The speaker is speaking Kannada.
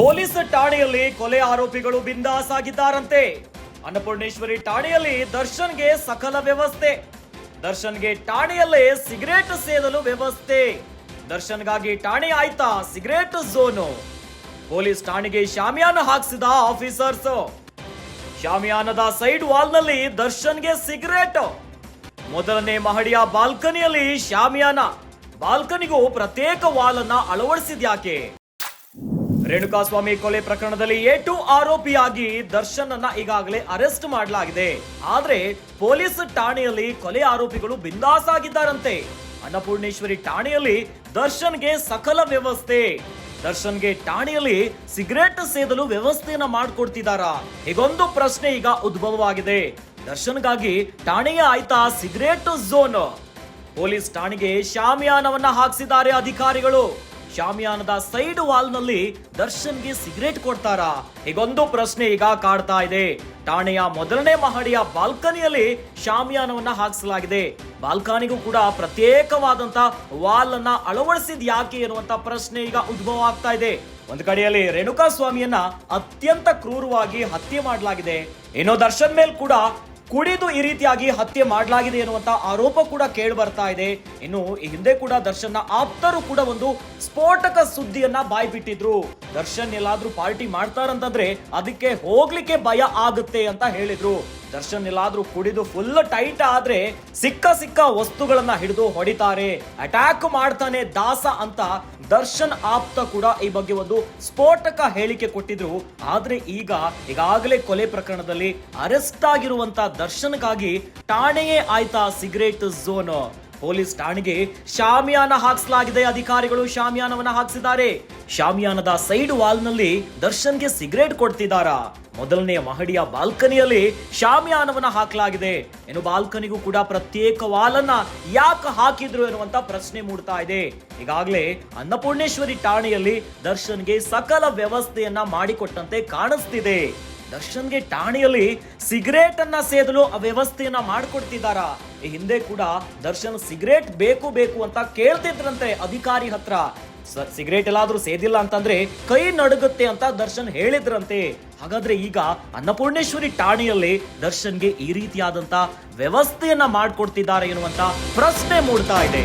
ಪೊಲೀಸ್ ಠಾಣೆಯಲ್ಲಿ ಕೊಲೆ ಆರೋಪಿಗಳು ಬಿಂದಾಸ್ ಆಗಿದ್ದಾರಂತೆ ಅನ್ನಪೂರ್ಣೇಶ್ವರಿ ಠಾಣೆಯಲ್ಲಿ ದರ್ಶನ್ಗೆ ಸಕಲ ವ್ಯವಸ್ಥೆ. ದರ್ಶನ್ಗೆ ಠಾಣೆಯಲ್ಲೇ ಸಿಗರೇಟ್ ಸೇದಲು ವ್ಯವಸ್ಥೆ. ದರ್ಶನ್ಗಾಗಿ ಠಾಣೆ ಆಯ್ತಾ ಸಿಗರೇಟ್ ಝೋನು. ಪೊಲೀಸ್ ಠಾಣೆಗೆ ಶಾಮಿಯಾನ ಹಾಕಿಸಿದ ಆಫೀಸರ್ಸ್. ಶಾಮಿಯಾನದ ಸೈಡ್ ವಾಲ್ನಲ್ಲಿ ದರ್ಶನ್ಗೆ ಸಿಗರೇಟ್. ಮೊದಲನೇ ಮಹಡಿಯ ಬಾಲ್ಕನಿಯಲ್ಲಿ ಶಾಮಿಯಾನ. ಬಾಲ್ಕನಿಗೂ ಪ್ರತ್ಯೇಕ ವಾಲ್ ಅನ್ನ ಅಳವಡಿಸಿದ್ಯಾಕೆ? ರೇಣುಕಾಸ್ವಾಮಿ ಕೊಲೆ ಪ್ರಕರಣದಲ್ಲಿ ಎ ಟು ಆರೋಪಿಯಾಗಿ ದರ್ಶನ್ ಅನ್ನ ಈಗಾಗಲೇ ಅರೆಸ್ಟ್ ಮಾಡಲಾಗಿದೆ. ಆದ್ರೆ ಪೊಲೀಸ್ ಠಾಣೆಯಲ್ಲಿ ಕೊಲೆ ಆರೋಪಿಗಳು ಬಿಂದಾಸ್ ಆಗಿದ್ದಾರಂತೆ ಅನ್ನಪೂರ್ಣೇಶ್ವರಿ ಠಾಣೆಯಲ್ಲಿ ದರ್ಶನ್ಗೆ ಸಕಲ ವ್ಯವಸ್ಥೆ. ದರ್ಶನ್ಗೆ ಠಾಣೆಯಲ್ಲಿ ಸಿಗರೇಟ್ ಸೇದಲು ವ್ಯವಸ್ಥೆಯನ್ನ ಮಾಡ್ಕೊಡ್ತಿದಾರಾ. ಹೀಗೊಂದು ಪ್ರಶ್ನೆ ಈಗ ಉದ್ಭವವಾಗಿದೆ. ದರ್ಶನ್ಗಾಗಿ ಠಾಣೆಯ ಆಯ್ತಾ ಸಿಗರೇಟ್ ಝೋನ್. ಪೊಲೀಸ್ ಠಾಣೆಗೆ ಶಾಮಿಯಾನವನ್ನ ಹಾಕಿಸಿದ್ದಾರೆ ಅಧಿಕಾರಿಗಳು. ಶಾಮಿಯಾನದ ಸೈಡ್ ವಾಲ್ನಲ್ಲಿ ದರ್ಶನ್ಗೆ ಸಿಗರೇಟ್ ಕೊಡ್ತಾರಾ? ಹೀಗೊಂದು ಪ್ರಶ್ನೆ ಈಗ ಕಾಡ್ತಾ ಇದೆ. ಠಾಣೆಯ ಮೊದಲನೇ ಮಹಡಿಯ ಬಾಲ್ಕನಿಯಲ್ಲಿ ಶಾಮಿಯಾನವನ್ನ ಹಾಕಿಸಲಾಗಿದೆ. ಬಾಲ್ಕನಿಗೂ ಕೂಡ ಪ್ರತ್ಯೇಕವಾದಂತ ವಾಲ್ ಅನ್ನ ಅಳವಡಿಸಿದ್ ಯಾಕೆ ಎನ್ನುವಂತ ಪ್ರಶ್ನೆ ಈಗ ಉದ್ಭವ ಆಗ್ತಾ ಇದೆ. ಒಂದು ಕಡೆಯಲ್ಲಿ ರೇಣುಕಾ ಸ್ವಾಮಿಯನ್ನ ಅತ್ಯಂತ ಕ್ರೂರವಾಗಿ ಹತ್ಯೆ ಮಾಡಲಾಗಿದೆ. ಏನೋ ದರ್ಶನ್ ಮೇಲೆ ಕೂಡ ಕುಡಿದು ಈ ರೀತಿಯಾಗಿ ಹತ್ಯೆ ಮಾಡಲಾಗಿದೆ ಎನ್ನುವಂತ ಆರೋಪ ಕೂಡ ಕೇಳಿ ಬರ್ತಾ ಇದೆ. ಇನ್ನು ಈ ಹಿಂದೆ ಕೂಡ ದರ್ಶನ್ ಆಪ್ತರು ಕೂಡ ಒಂದು ಸ್ಫೋಟಕ ಸುದ್ದಿಯನ್ನ ಬಾಯ್ಬಿಟ್ಟಿದ್ರು. ದರ್ಶನ್ ಎಲ್ಲಾದ್ರೂ ಪಾರ್ಟಿ ಮಾಡ್ತಾರಂತಂದ್ರೆ ಅದಕ್ಕೆ ಹೋಗ್ಲಿಕ್ಕೆ ಭಯ ಆಗುತ್ತೆ ಅಂತ ಹೇಳಿದ್ರು. ದರ್ಶನ್ ಎಲ್ಲಾದ್ರೂ ಕುಡಿದು ಫುಲ್ ಟೈಟ್ ಆದ್ರೆ ಸಿಕ್ಕ ಸಿಕ್ಕ ವಸ್ತುಗಳನ್ನ ಹಿಡಿದು ಹೊಡಿತಾರೆ. ಅಟ್ಯಾಕ್ ಮಾಡ್ತಾನೆ ದಾಸ ಅಂತ ದರ್ಶನ್ ಆಪ್ತ ಕೂಡ ಈ ಬಗ್ಗೆ ಒಂದು ಸ್ಫೋಟಕ ಹೇಳಿಕೆ ಕೊಟ್ಟಿದ್ರು. ಆದ್ರೆ ಈಗ ಈಗಾಗಲೇ ಕೊಲೆ ಪ್ರಕರಣದಲ್ಲಿ ಅರೆಸ್ಟ್ ಆಗಿರುವಂತ ದರ್ಶನ್ಗಾಗಿ ಠಾಣೆಯೇ ಆಯ್ತಾ ಸಿಗರೇಟ್ ಝೋನ್? ಪೊಲೀಸ್ ಠಾಣೆಗೆ ಶಾಮಿಯಾನ ಹಾಕಿಸಲಾಗಿದೆ. ಅಧಿಕಾರಿಗಳು ಶಾಮಿಯಾನವನ್ನ ಹಾಕಿಸಿದ್ದಾರೆ. ಶಾಮಿಯಾನದ ಸೈಡ್ ವಾಲ್ನಲ್ಲಿ ದರ್ಶನ್ಗೆ ಸಿಗರೇಟ್ ಕೊಡ್ತಿದ್ದಾರಾ? ಮೊದಲನೆಯ ಮಹಡಿಯ ಬಾಲ್ಕನಿಯಲ್ಲಿ ಶಾಮಿಯಾನವನ್ನ ಹಾಕಲಾಗಿದೆ. ಏನು ಬಾಲ್ಕನಿಗೂ ಕೂಡ ಪ್ರತ್ಯೇಕ ವಾಲನ್ನ ಯಾಕೆ ಹಾಕಿದ್ರು ಎನ್ನುವಂತ ಪ್ರಶ್ನೆ ಮೂಡ್ತಾ ಇದೆ. ಈಗಾಗಲೇ ಅನ್ನಪೂರ್ಣೇಶ್ವರಿ ಠಾಣೆಯಲ್ಲಿ ದರ್ಶನ್ಗೆ ಸಕಲ ವ್ಯವಸ್ಥೆಯನ್ನ ಮಾಡಿಕೊಟ್ಟಂತೆ ಕಾಣಿಸ್ತಿದೆ. ದರ್ಶನ್ಗೆ ಠಾಣೆಯಲ್ಲಿ ಸಿಗರೇಟ್ ಅನ್ನ ಸೇದಲು ಆ ವ್ಯವಸ್ಥೆಯನ್ನ ಮಾಡ್ಕೊಡ್ತಿದ್ದಾರಾ? ಈ ಹಿಂದೆ ಕೂಡ ದರ್ಶನ್ ಸಿಗರೇಟ್ ಬೇಕು ಬೇಕು ಅಂತ ಕೇಳ್ತಿದ್ರಂತೆ ಅಧಿಕಾರಿ ಹತ್ರ. ಸಿಗರೇಟ್ ಎಲ್ಲಾದ್ರೂ ಸೇದಿಲ್ಲ ಅಂತಂದ್ರೆ ಕೈ ನಡುಗುತ್ತೆ ಅಂತ ದರ್ಶನ್ ಹೇಳಿದ್ರಂತೆ. ಹಾಗಾದ್ರೆ ಈಗ ಅನ್ನಪೂರ್ಣೇಶ್ವರಿ ಠಾಣೆಯಲ್ಲಿ ದರ್ಶನ್ಗೆ ಈ ರೀತಿಯಾದಂತ ವ್ಯವಸ್ಥೆಯನ್ನ ಮಾಡಿಕೊಡ್ತಿದ್ದಾರೆ ಎನ್ನುವಂತ ಪ್ರಶ್ನೆ ಮೂಡ್ತಾ ಇದೆ.